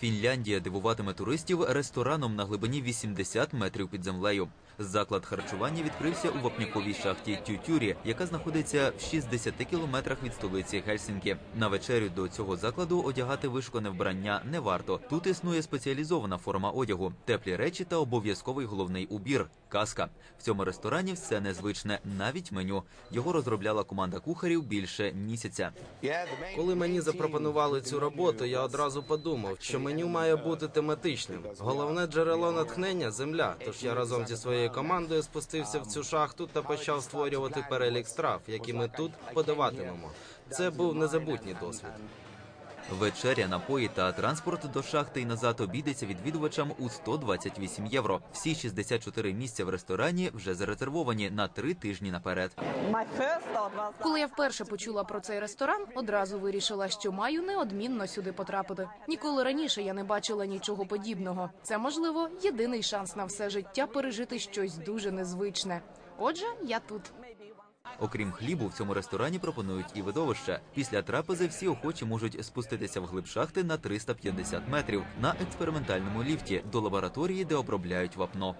Фінляндія дивуватиме туристів рестораном на глибині 80 метрів під землею. Заклад харчування відкрився у вапняковій шахті Тютюрі, яка знаходиться в 60 кілометрах від столиці Гельсінкі. На вечерю до цього закладу одягати вишконе вбрання не варто. Тут існує спеціалізована форма одягу, теплі речі та обов'язковий головний убір каска. В цьому ресторані все незвичне, навіть меню. Його розробляла команда кухарів більше місяця. Коли мені запропонували цю роботу, я одразу подумав, що меню має бути тематичним. Головне джерело натхнення земля. Тож я разом зі своєю командою спустився в цю шахту та почав створювати перелік страв, які ми тут подаватимемо. Це був незабутній досвід. Вечеря, напої та транспорт до шахти і назад обійдеться відвідувачам у 128 євро. Всі 64 місця в ресторані вже зарезервовані на три тижні наперед. Коли я вперше почула про цей ресторан, одразу вирішила, що маю неодмінно сюди потрапити. Ніколи раніше я не бачила нічого подібного. Це можливо єдиний шанс на все життя пережити щось дуже незвичне. Отже, я тут. Окрім хлібу, в цьому ресторані пропонують і видовища. Після трапези всі охочі можуть спуститися вглиб шахти на 350 метрів на експериментальному ліфті до лабораторії, де обробляють вапно.